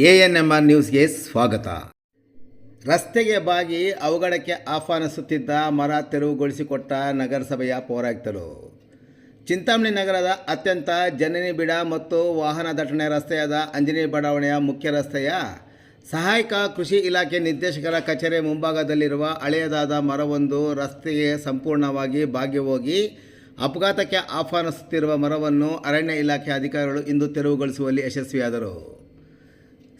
A N M R ನ್ಯೂಸ್ಗೆ ಸ್ವಾಗತ. ರಸ್ತೆಗೆ ಬಾಗಿ ಅವಘಡಕ್ಕೆ ಆಹ್ವಾನಿಸುತ್ತಿದ್ದ ಮರ ತೆರವುಗೊಳಿಸಿಕೊಟ್ಟ ನಗರಸಭೆಯ ಪೌರಾಯುಕ್ತರು. ಚಿಂತಾಮಣಿ ನಗರದ ಅತ್ಯಂತ ಜನನಿಬಿಡ ಮತ್ತು ವಾಹನ ದಟ್ಟಣೆ ರಸ್ತೆಯಾದ ಅಂಜನಿ ಬಡಾವಣೆಯ ಮುಖ್ಯ ರಸ್ತೆಯ ಸಹಾಯಕ ಕೃಷಿ ಇಲಾಖೆ ನಿರ್ದೇಶಕರ ಕಚೇರಿ ಮುಂಭಾಗದಲ್ಲಿರುವ ಹಳೆಯದಾದ ಮರವೊಂದು ರಸ್ತೆಗೆ ಸಂಪೂರ್ಣವಾಗಿ ಬಾಗಿ ಹೋಗಿ ಅಪಘಾತಕ್ಕೆ ಆಹ್ವಾನಿಸುತ್ತಿರುವ ಮರವನ್ನು ಅರಣ್ಯ ಇಲಾಖೆ ಅಧಿಕಾರಿಗಳು ಇಂದು ತೆರವುಗೊಳಿಸುವಲ್ಲಿ ಯಶಸ್ವಿಯಾದರು.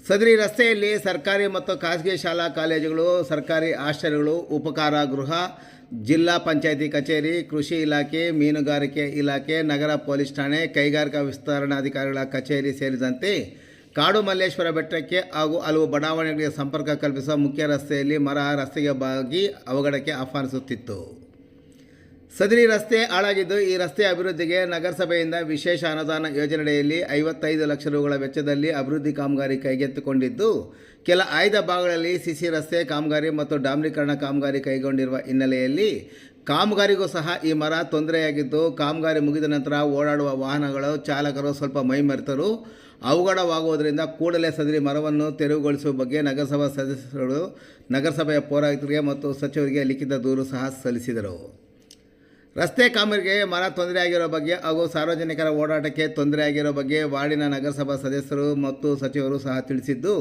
ಸದರಿ ರಸ್ತೆಯಲ್ಲಿ ಸರ್ಕಾರಿ ಮತ್ತು ಖಾಸಗಿ ಶಾಲಾ ಕಾಲೇಜುಗಳು, ಸರ್ಕಾರಿ ಆಶ್ರಯಗಳು ಉಪಕಾರ ಗೃಹ ಜಿಲ್ಲಾ ಪಂಚಾಯಿತಿ ಕಚೇರಿ, ಕೃಷಿ ಇಲಾಖೆ, ಮೀನುಗಾರಿಕೆ ಇಲಾಖೆ, ನಗರ ಪೊಲೀಸ್ ಠಾಣೆ, ಕೈಗಾರಿಕಾ ವಿಸ್ತರಣಾಧಿಕಾರಿಗಳ ಕಚೇರಿ ಸೇರಿದಂತೆ ಕಾಡು ಮಲ್ಲೇಶ್ವರ ಬೆಟ್ಟಕ್ಕೆ ಹಾಗೂ ಹಲವು ಬಡಾವಣೆಗಳಿಗೆ ಸಂಪರ್ಕ ಕಲ್ಪಿಸುವ ಮುಖ್ಯ ರಸ್ತೆಯಲ್ಲಿ ಮರ ರಸ್ತೆಗೆ ಬಾಗಿ ಅವಘಡಕ್ಕೆ ಆಹ್ವಾನಿಸುತ್ತಿತ್ತು. ಸದರಿ ರಸ್ತೆ ಹಾಳಾಗಿದ್ದು ಈ ರಸ್ತೆ ಅಭಿವೃದ್ಧಿಗೆ ನಗರಸಭೆಯಿಂದ ವಿಶೇಷ ಅನುದಾನ ಯೋಜನೆಯಡಿಯಲ್ಲಿ ಐವತ್ತೈದು ಲಕ್ಷ ರೂಗಳ ವೆಚ್ಚದಲ್ಲಿ ಅಭಿವೃದ್ಧಿ ಕಾಮಗಾರಿ ಕೈಗೆತ್ತಿಕೊಂಡಿದ್ದು, ಕೆಲ ಆಯ್ದ ಭಾಗಗಳಲ್ಲಿ ಸಿಸಿ ರಸ್ತೆ ಕಾಮಗಾರಿ ಮತ್ತು ಡಾಮ್ರೀಕರಣ ಕಾಮಗಾರಿ ಕೈಗೊಂಡಿರುವ ಹಿನ್ನೆಲೆಯಲ್ಲಿ ಕಾಮಗಾರಿಗೂ ಸಹ ಈ ಮರ ತೊಂದರೆಯಾಗಿದ್ದು, ಕಾಮಗಾರಿ ಮುಗಿದ ನಂತರ ಓಡಾಡುವ ವಾಹನಗಳು ಚಾಲಕರು ಸ್ವಲ್ಪ ಮೈಮರೆತರು. ಅವಘಡವಾಗುವುದರಿಂದ ಕೂಡಲೇ ಸದರಿ ಮರವನ್ನು ತೆರವುಗೊಳಿಸುವ ಬಗ್ಗೆ ನಗರಸಭಾ ಸದಸ್ಯರು, ನಗರಸಭೆಯ ಪೌರಾಯುಕ್ತರಿಗೆ ಮತ್ತು ಸಚಿವರಿಗೆ ಲಿಖಿತ ದೂರು ಸಹ ಸಲ್ಲಿಸಿದರು. ರಸ್ತೆ ಕಾಮಗಾರಿಗೆ ಮರ ತೊಂದರೆಯಾಗಿರೋ ಬಗ್ಗೆ ಹಾಗೂ ಸಾರ್ವಜನಿಕರ ಓಡಾಟಕ್ಕೆ ತೊಂದರೆಯಾಗಿರೋ ಬಗ್ಗೆ ವಾರ್ಡಿನ ನಗರಸಭಾ ಸದಸ್ಯರು ಮತ್ತು ಸಚಿವರು ಸಹ ತಿಳಿಸಿದ್ದು,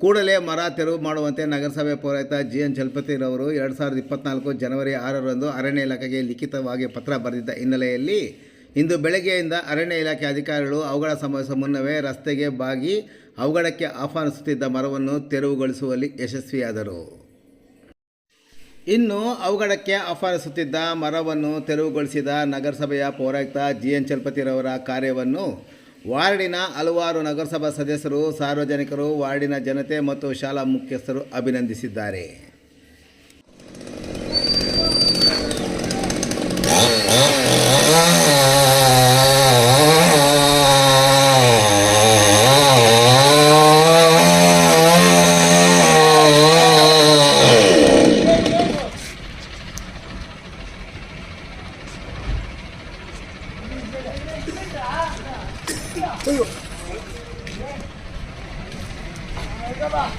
ಕೂಡಲೇ ಮರ ತೆರವು ಮಾಡುವಂತೆ ನಗರಸಭೆ ಪೌರಾಯುಕ್ತ ಜಿ ಎನ್ ಚಲಪತಿರವರು ಎರಡು ಸಾವಿರದ ಇಪ್ಪತ್ನಾಲ್ಕು ಜನವರಿ ಆರರಂದು ಅರಣ್ಯ ಇಲಾಖೆಗೆ ಲಿಖಿತವಾಗಿ ಪತ್ರ ಬರೆದಿದ್ದ ಹಿನ್ನೆಲೆಯಲ್ಲಿ, ಇಂದು ಬೆಳಗ್ಗೆಯಿಂದ ಅರಣ್ಯ ಇಲಾಖೆ ಅಧಿಕಾರಿಗಳು ಅವುಗಳ ಸಂಭವಿಸುವ ಮುನ್ನವೇ ರಸ್ತೆಗೆ ಬಾಗಿ ಅವಘಡಕ್ಕೆ ಆಹ್ವಾನಿಸುತ್ತಿದ್ದ ಮರವನ್ನು ತೆರವುಗೊಳಿಸುವಲ್ಲಿ ಯಶಸ್ವಿಯಾದರು. ಇನ್ನು ಅವಘಡಕ್ಕೆ ಆಹ್ವಾನಿಸುತ್ತಿದ್ದ ಮರವನ್ನು ತೆರವುಗೊಳಿಸಿದ ನಗರಸಭೆಯ ಪೌರಾಯುಕ್ತ ಜಿ ಎನ್ ಚಲಪತಿರವರ ಕಾರ್ಯವನ್ನು ವಾರ್ಡಿನ ಹಲವಾರು ನಗರಸಭಾ ಸದಸ್ಯರು, ಸಾರ್ವಜನಿಕರು, ವಾರ್ಡಿನ ಜನತೆ ಮತ್ತು ಶಾಲಾ ಮುಖ್ಯಸ್ಥರು ಅಭಿನಂದಿಸಿದ್ದಾರೆ. ಇದೇನು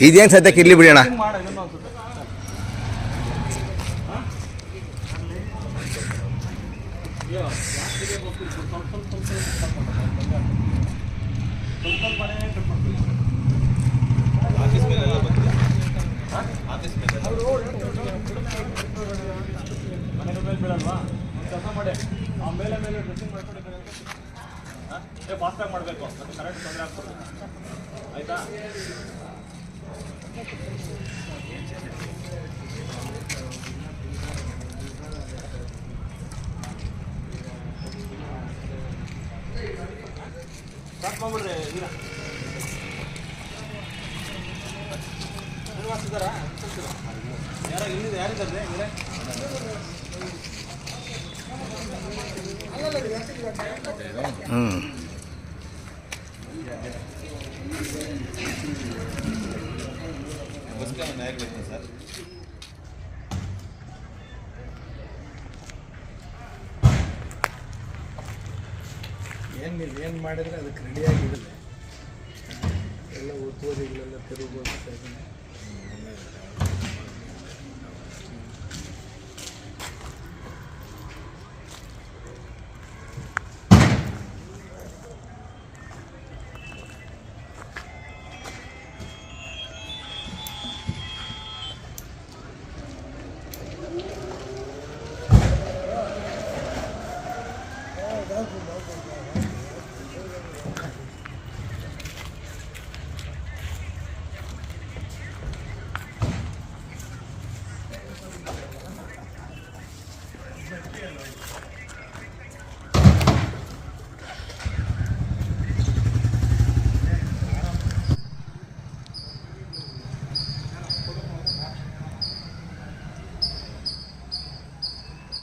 ಡ್ರೆಸ್ಸಿಂಗ್ ಸದ್ಯಕ್ಕೆ ಇರಲಿ ಬಿಡಿ ಮಾಡಬೇಕು ಮತ್ತೆ ಕರೆಕ್ಟ್ ತೊಂದರೆ ಆಗ್ತದೆ ಆಯಿತಾ? ಸ್ಟಾರ್ಟ್ ಮಾಡ್ಬಿಡ್ರಿ ಈಗ ಯಾರ ಇಲ್ಲಿದೆ ಯಾರಿದ್ದಾರೆ ಇವರೇ ಹ್ಞೂ ಬಸ್ಗೆ ಒಂದು ಆಗಬೇಕು ಸರ್. ಏನು ಏನು ಮಾಡಿದರೆ ಅದಕ್ಕೆ ರೆಡಿಯಾಗಿರಲ್ಲ ಎಲ್ಲ ಒತ್ತುವರಿಗಳೆಲ್ಲ ತಿರುಗೋದು